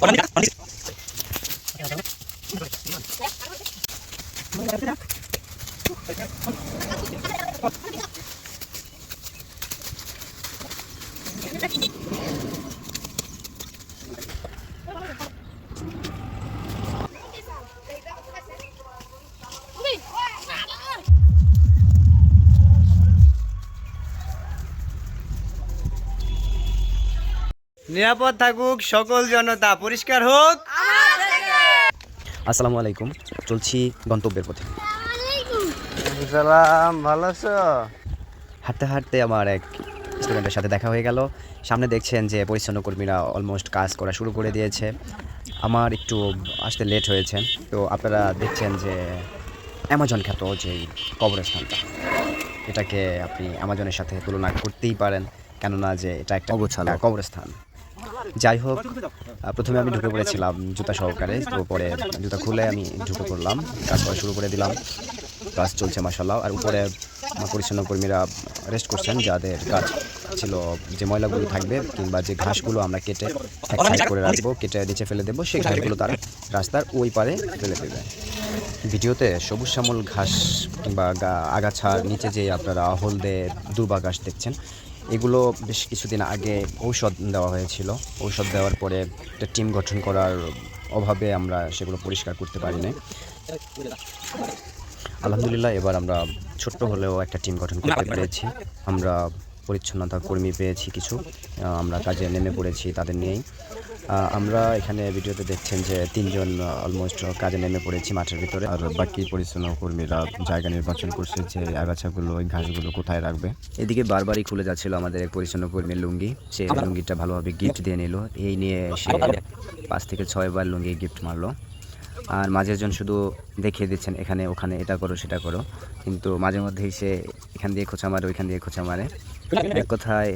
Orang ni kan, orang ni. নিরাপদ থাকুক সকল জনতা পরিষ্কার হোক। আসসালামু আলাইকুম চলছি গন্তব্যের পথে। সালাম ভালো আছো? হাঁটতে হাঁটতে আমার এক স্টুডেন্টের সাথে দেখা হয়ে গেল। সামনে দেখছেন যে পরিচ্ছন্ন কর্মীরা অলমোস্ট কাজ করা শুরু করে দিয়েছে। আমার একটু আসতে লেট হয়েছে তো আপনারা দেখছেন যে অ্যামাজন খ্যাত যে কবরস্থানটা এটাকে আপনি অ্যামাজনের সাথে তুলনা করতেই পারেন কেননা যে এটা একটা অগোছালো। কবরস্থান। যাই হোক প্রথমে আমি ঢুকে পড়েছিলাম জুতা সহকারে, তো পরে জুতা খুলে আমি ঢুকে পড়লাম কাজ করা শুরু করে দিলাম। কাজ চলছে মাসাল্লাহ আর উপরে পরিচ্ছন্ন কর্মীরা রেস্ট করছেন, যাদের কাজ ছিল যে ময়লাগুলো থাকবে কিংবা যে ঘাসগুলো আমরা কেটে করে রাখব, কেটে নিচে ফেলে দেবো, সেই ঘাসগুলো তারা রাস্তার ওই পারে ফেলে দেবে। ভিডিওতে সবুজ শ্যামল ঘাস কিংবা আগাছার নিচে যে আপনারা হলদে দুর্বা ঘাস দেখছেন এগুলো বেশ কিছুদিন আগে ঔষধ দেওয়া হয়েছিল। ঔষধ দেওয়ার পরে একটা টিম গঠন করার অভাবে আমরা সেগুলো পরিষ্কার করতে পারিনি। আলহামদুলিল্লাহ, এবার আমরা ছোট্ট হলেও একটা টিম গঠন করতে পেরেছি। আমরা পরিচ্ছন্নতা কর্মী পেয়েছি কিছু। আমরা কাজে নেমে পড়েছি তাদের নিয়েই। আমরা এখানে ভিডিওতে দেখছেন যে তিনজন অলমোস্ট কাজে নেমে পড়েছি মাঠের ভিতরে। আর বাকি পরিচ্ছন্ন কর্মীরা জায়গা নির্বাচন করছে যে আগাছাগুলো ওই ঘাসগুলো কোথায় রাখবে। এদিকে বারবারই খুলে যাচ্ছিল আমাদের এক পরিচ্ছন্ন কর্মীর লুঙ্গি। সে লুঙ্গিটা ভালোভাবে গিফট দিয়ে নিল। এই নিয়ে সে পাঁচ থেকে ছয়বার লুঙ্গি গিফট মারলো। আর মাঝের জন শুধু দেখিয়ে দিচ্ছেন এখানে ওখানে এটা করো সেটা করো। কিন্তু মাঝে মধ্যেই সে এখান দিয়ে খোঁচা মারে ওইখান দিয়ে খোঁচা মারে। এক কথায়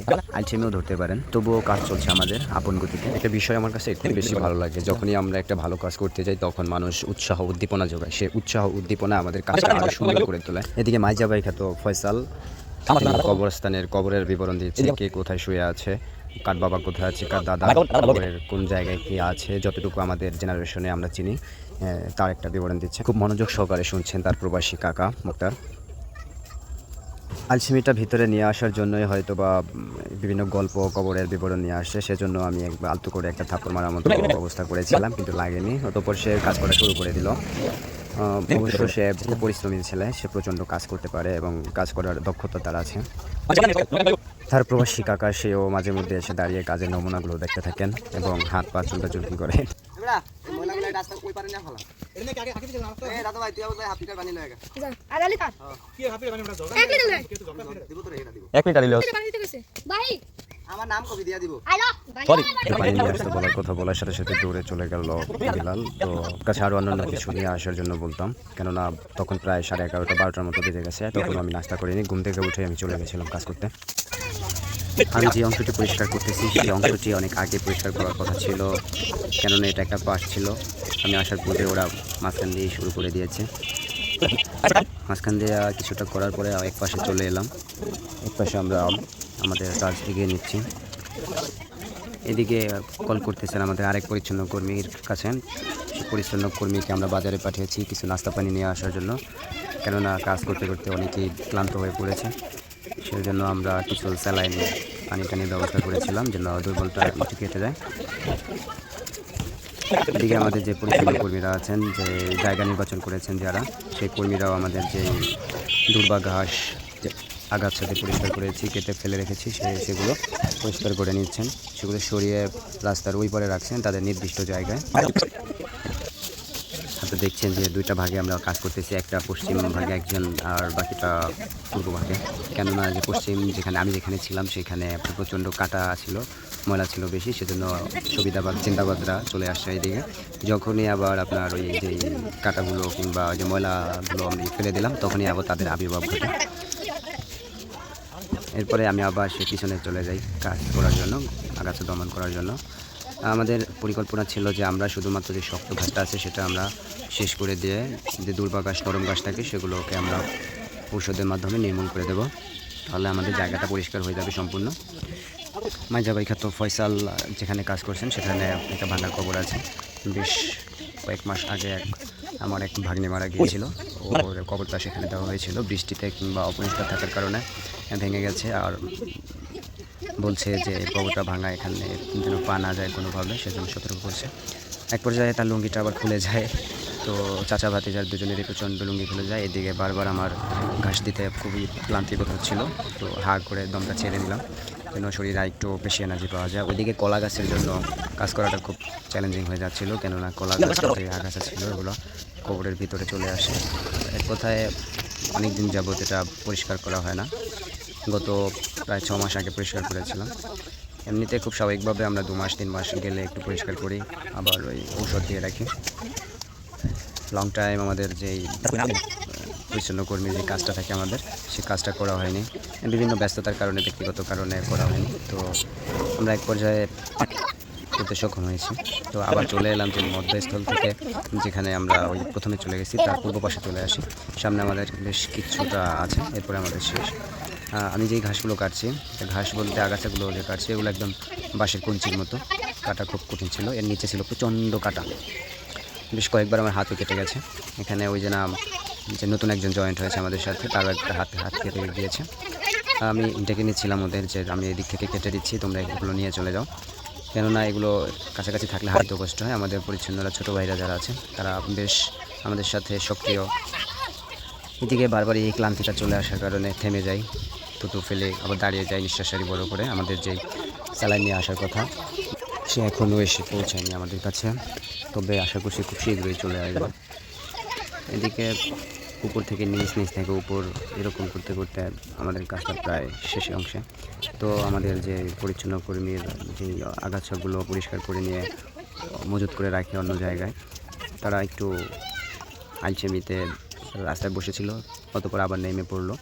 ধরতে পারেন তবুও কাজ চলছে আমাদের আপন গতিতে। একটা বিষয় আমার কাছে একটু বেশি ভালো লাগে যখনই আমরা একটা ভালো কাজ করতে যাই তখন মানুষ উৎসাহ উদ্দীপনা যোগায়। সে উৎসাহ উদ্দীপনা আমাদের কাজটা সুন্দর করে তোলে। এদিকে মাইজাবাই খ্যাত ফয়সাল কবরস্থানের কবরের বিবরণ দিচ্ছে কে কোথায় শুয়ে আছে কার বাবা কোথায় আছে কার দাদা কবরের কোন জায়গায় কি আছে যতটুকু আমাদের জেনারেশনে আমরা চিনি তার একটা বিবরণ দিচ্ছে। খুব মনোযোগ সহকারে শুনছেন তার প্রবাসী কাকা মুক্তার। আলসিমিটা ভিতরে নিয়ে আসার জন্যই হয়তো বা বিভিন্ন গল্প কবরের বিবরণ নিয়ে আসছে সেজন্য আমি একবার আলতু করে একটা থাপ্পড় মারার মতো অবস্থা করেছিলাম কিন্তু লাগেনি। অতপর সে কাজ করা শুরু করে দিল। অবশ্য সে পরিশ্রমী ছেলে সে প্রচণ্ড কাজ করতে পারে এবং কাজ করার দক্ষতা তার আছে। তার প্রবাসী কাকা সেও মাঝে মধ্যে এসে দাঁড়িয়ে কাজের নমুনাগুলো দেখতে থাকেন এবং হাত পা চুলটা চুলকি করে। আড়ালি কাট এক মিনিট আনিলে ভাই আমার নাম কবি দিয়া দিব। আইলো পানি নিয়ে আসতে বলার কথা বলার সাথে সাথে দৌড়ে চলে গেল বিলাল তো কাছে আরও অন্যান্য কিছু নিয়ে আসার জন্য বলতাম। কেননা তখন প্রায় সাড়ে এগারোটা বারোটার মতো বেজে গেছে। তখন আমি নাস্তা করিনি। ঘুম থেকে উঠে আমি চলে গেছিলাম কাজ করতে। আমি যে অংশটি পরিষ্কার করতেছি, সেই অংশটি অনেক আগে পরিষ্কার করার কথা ছিল, কেননা এটা একটা পাশ ছিল। আমি আসার পূর্বে ওরা মাঝখান দিয়ে শুরু করে দিয়েছে। মাঝখান দিয়ে কিছুটা করার পরে এক পাশে চলে এলাম। এক পাশে আমরা আমাদের কাজ এগিয়ে নিচ্ছি। এদিকে কল করতেছেন আমাদের আরেক পরিচ্ছন্ন কর্মীর কাছে। পরিচ্ছন্ন কর্মীকে আমরা বাজারে পাঠিয়েছি কিছু নাস্তা পানি নিয়ে আসার জন্য। কেননা কাজ করতে করতে অনেকেই ক্লান্ত হয়ে পড়েছে। সেই জন্য আমরা কিছু স্যালাইন পানি টানির ব্যবস্থা করেছিলাম যেন দুর্বলটা একটু কেটে যায়। এদিকে আমাদের যে পরিচ্ছন্ন কর্মীরা আছেন, যে জায়গা নির্বাচন করেছেন যারা, সেই কর্মীরাও আমাদের যে দুর্বা ঘাস আগাছাতে পরিষ্কার করেছি, কেটে ফেলে রেখেছি, সে সেগুলো পরিষ্কার করে নিচ্ছেন। সেগুলো সরিয়ে রাস্তার ওই পারে রাখছেন, তাদের নির্দিষ্ট জায়গায়। আপনি দেখছেন যে দুইটা ভাগে আমরা কাজ করতেছি, একটা পশ্চিম ভাগে একজন আর বাকিটা পূর্ব ভাগে। কেননা যে পশ্চিম যেখানে আমি যেখানে ছিলাম, সেখানে প্রচণ্ড কাটা ছিল, ময়লা ছিল বেশি, সেজন্য সুবিধাবাদ, চিন্তাবাদরা চলে আসছে এইদিকে। যখনই আবার আপনার ওই যে কাটাগুলো কিংবা যে ময়লাগুলো আমি ফেলে দিলাম, তখনই আবার তাদের আবির্ভাব ঘটে। এরপরে আমি আবার সে পিছনে চলে যাই কাজ করার জন্য, আগাছা দমন করার জন্য। আমাদের পরিকল্পনা ছিল যে আমরা শুধুমাত্র যে শক্ত ঘাসটা আছে সেটা আমরা শেষ করে দিয়ে যে দুর্বা ঘাস, নরম ঘাস থাকে সেগুলোকে আমরা ঔষধের মাধ্যমে নির্মূল করে দেব। তাহলে আমাদের জায়গাটা পরিষ্কার হয়ে যাবে সম্পূর্ণ। মাইজাবাই খ্যাত ফয়সাল যেখানে কাজ করছেন সেখানে একটা ভাঙা কবর আছে। বেশ কয়েক মাস আগে এক আমার এক ভাগ্নে মারা গিয়েছিল। ওর কবরটা সেখানে দেওয়া হয়েছিল। বৃষ্টিতে কিংবা অপরিষ্কার থাকার কারণে ভেঙে গেছে আর বলছে যে কবরটা ভাঙা এখানে যেন পা না যায় কোনোভাবে সেজন্য সতর্ক করছে। এক পর্যায়ে তার লুঙ্গিটা আবার খুলে যায়। তো চাচা ভাতিজার দুজনেরই প্রচণ্ড লুঙ্গি খুলে যায়। এদিকে বারবার আমার ঘাস দিতে খুবই ক্লান্তি বোধ হচ্ছিল। তো হা করে দমটা ছেড়ে নিলাম যেন শরীরে একটু বেশি এনার্জি পাওয়া যায়। ওইদিকে কলা গাছের জন্য কাজ করাটা খুব চ্যালেঞ্জিং হয়ে যাচ্ছিল কেননা কলা গাছের যে আগাছা ছিল ওগুলো কবরের ভিতরে চলে আসে। এক কথায় অনেক দিন যাবত এটা পরিষ্কার করা হয় না। গত প্রায় ছ মাস আগে পরিষ্কার করেছিলাম। এমনিতে খুব স্বাভাবিকভাবে আমরা দু মাস, তিন মাস গেলে একটু পরিষ্কার করি, আবার ওই ঔষধ দিয়ে রাখি। লং টাইম আমাদের যেই পরিচ্ছন্ন কর্মীর যে কাজটা থাকে আমাদের সেই কাজটা করা হয়নি। বিভিন্ন ব্যস্ততার কারণে, ব্যক্তিগত কারণে করা হয়নি। তো আমরা এক পর্যায়ে করতে সক্ষম হয়েছি। তো আবার চলে এলাম যে মধ্যস্থল থেকে, যেখানে আমরা ওই প্রথমে চলে গেছি, তার পূর্ব পাশে চলে আসি। সামনে আমাদের বেশ কিছুটা আছে, এরপরে আমাদের শেষ। আমি যেই ঘাসগুলো কাটছি ঘাস বলতে আগাছাগুলো যে কাটছি, এগুলো একদম বাঁশের কঞ্চির মতো। কাটা খুব কঠিন ছিল, এর নিচে ছিল প্রচণ্ড কাটা। বেশ কয়েকবার আমার হাতও কেটে গেছে। এখানে ওই যে নাম, যে নতুন একজন জয়েন্ট হয়েছে আমাদের সাথে তারও একটা হাতে, হাত কেটে গিয়েছে। আমি ডেকে নিচ্ছিলাম ওদের যে, আমি এদিক থেকে কেটে দিচ্ছি, তোমরা এগুলো নিয়ে চলে যাও। কেননা এগুলো কাছাকাছি থাকলে হাঁটতেও কষ্ট হয়। আমাদের পরিচ্ছন্নরা ছোটো ভাইরা যারা আছে, তারা বেশ আমাদের সাথে সক্রিয় এদিকে বারবার এই ক্লান্তিটা চলে আসার কারণে থেমে যাই, থুতু ফেলে আবার দাঁড়িয়ে যাই নিঃশ্বাসারি বড় করে, আমাদের যেই স্যালাইন নিয়ে আসার কথা, সে এখনও এসে পৌঁছায়নি আমাদের কাছে, তবে আশা করছি খুব শীঘ্রই চলে আসবে। এদিকে উপর থেকে নিচ নিচ থেকে উপর এরকম করতে করতে আমাদের কাজটা প্রায় শেষে অংশে। তো আমাদের যে পরিচ্ছন্ন কর্মীর যে আগাছাগুলো পরিষ্কার করে নিয়ে, মজুত করে রাখে অন্য জায়গায়, তারা একটু আলচেমিতে রাস্তায় বসেছিল, অতপর আবার নেমে পড়ল।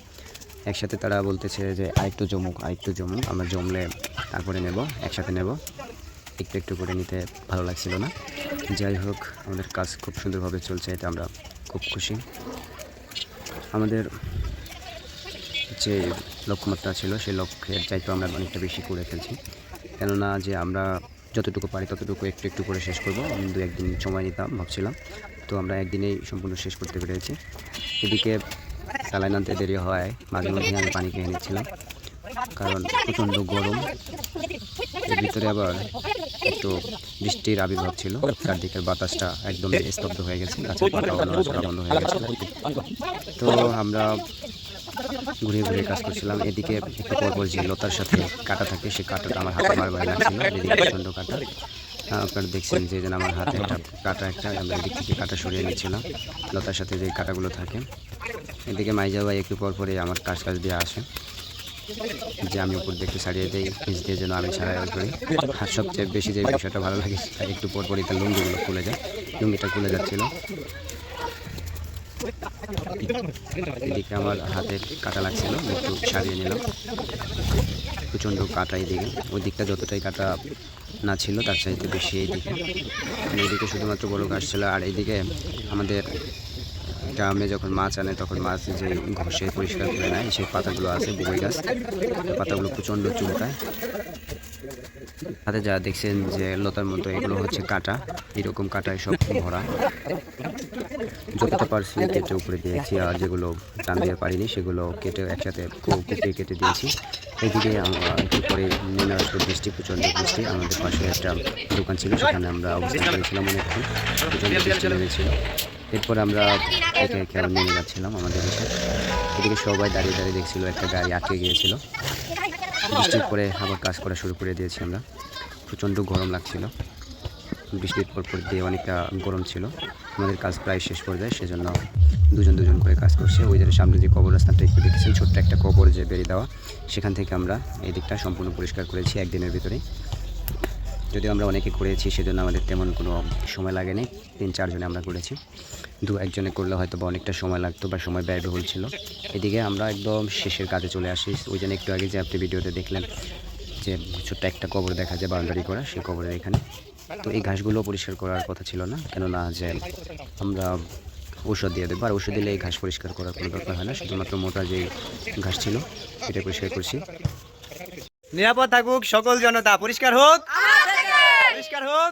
একসাথে তারা বলতেছে যে, আরেকটু জমুক আরেকটু জমুক, আমরা জমলে তারপরে নেব, একসাথে নেব। একটু একটু করে নিতে ভালো লাগছিল না। যাই হোক, আমাদের কাজ খুব সুন্দরভাবে চলছে, এটা আমরা খুব খুশি। আমাদের যে লক্ষ্যমাত্রা ছিল, সেই লক্ষ্যের চাইতে আমরা অনেকটা বেশি করে ফেলছি। কেননা যে আমরা যতটুকু পারি ততটুকু একটু একটু করে শেষ করব। দু একদিন সময় নিতাম, ভাবছিলাম। তো আমরা একদিনেই সম্পূর্ণ শেষ করতে পেরেছি। এদিকে স্যালাইন আনতে দেরি হয় মাঝে মধ্যে আমি পানি খেয়ে নিচ্ছিলাম কারণ প্রচণ্ড গরম। এর ভিতরে আবার একটু বৃষ্টির আবির্ভাব ছিল চারদিকের বাতাসটা একদম স্তব্ধ হয়ে গেছে গাছের পাতাও নড়াচড়া বন্ধ হয়ে গেছে। তো আমরা ঘুরে ঘুরে কাজ করছিলাম। এদিকে একটু পরপর যে লতার সাথে কাটা থাকে সে কাটাটা আমার হাতে বারবার লাগছিল এদিকে প্রচণ্ড কাটা। আপনারা দেখছেন যে আমার হাতে একটা কাটা একটা, আমরা এদিক থেকে কাটা সরিয়ে নিচ্ছিলাম লতার সাথে যে কাটাগুলো থাকে। এদিকে মাইজা ভাই একটু পর পরে আমার কাজ কাজ দিয়ে আসে। যে আমি উপর একটু ছাড়িয়ে দিই পিস দিয়ে যেন আমি সারাই করি। আর সবচেয়ে বেশি যে বিষয়টা ভালো লাগে একটু পর পরই তার লুঙ্গিগুলো খুলে যায়। লুঙ্গিটা খুলে যাচ্ছিল। এদিকে আমার হাতে কাটা লাগছিল, একটু সারিয়ে নিলাম। প্রচণ্ড কাটা এদিকে। ওই দিকটা যতটাই কাটা না ছিল, তার চাইতে বেশি এইদিকে। এইদিকে শুধুমাত্র বড় গাছ ছিল, আর এইদিকে আমাদের গ্রামে যখন মাছ আনে, তখন মাছ যে ঘষে পরিষ্কার করে নেয়, সেই পাতাগুলো আছে বই গাছ পাতাগুলো প্রচণ্ড চুলকায়। হাতে যা দেখছেন যে লতার মতো এগুলো হচ্ছে কাটা, এরকম কাটায় সব ভরা। যতটা পারছি কেটে উপরে দিয়েছি, আর যেগুলো টান দিয়ে পারিনি, সেগুলো কেটে একসাথে কুপিয়ে কেটে দিয়েছি। এদিকে আমরা একটু পরে নেমে আসলো বৃষ্টি, প্রচণ্ড বৃষ্টি, আমাদের পাশে একটা দোকান ছিল, সেখানে আমরা অবস্থান করেছিলাম অনেকক্ষণ। প্রচণ্ড বৃষ্টি নেমেছিল। এরপর আমরা একে একে আরও নেমে যাচ্ছিলাম আমাদের দেশে এদিকে সবাই দাঁড়িয়ে দাঁড়িয়ে দেখছিল, একটা গাড়ি আটকে গিয়েছিল। বৃষ্টির পরে আবার কাজ করা শুরু করে দিয়েছি আমরা। প্রচণ্ড গরম লাগছিল। বৃষ্টির পর পর দিয়ে অনেকটা গরম ছিল। আমাদের কাজ প্রায় শেষ পর্যায়ে, সেজন্য দুজন দুজন করে কাজ করছে। ওই যে সামনে যে কবরস্থানটা একটু দেখেছেন, ছোট্ট একটা কবর যে বেরিয়ে দেওয়া, সেখান থেকে আমরা এই দিকটা সম্পূর্ণ পরিষ্কার করেছি একদিনের ভিতরে যদিও আমরা অনেকে করেছি, সেজন্য আমাদের তেমন কোনো সময় লাগেনি। তিন, চারজনে আমরা করেছি। দু, একজনে করলে হয়তো বা অনেকটা সময় লাগতো বা সময় ব্যয়বহুল ছিল। এদিকে আমরা একদম শেষের কাজে চলে আসি। ওই জন্য একটু আগে যে আপনি ভিডিওতে দেখলেন যে ছোট্ট একটা কবর দেখা যায় বাউন্ডারি করা সেই কবরের এখানে। তো এই ঘাসগুলো পরিষ্কার করার কথা ছিল না কেননা যে আমরা ঔষধ দিয়ে দেবো আর ওষুধ দিলে এই ঘাস পরিষ্কার করার কোনো দরকার হয় না। শুধুমাত্র মোটা যে ঘাস ছিল সেটা পরিষ্কার করছি। নিরাপদ থাকুক সকল জনতা পরিষ্কার হোক। পরিষ্কার হোক।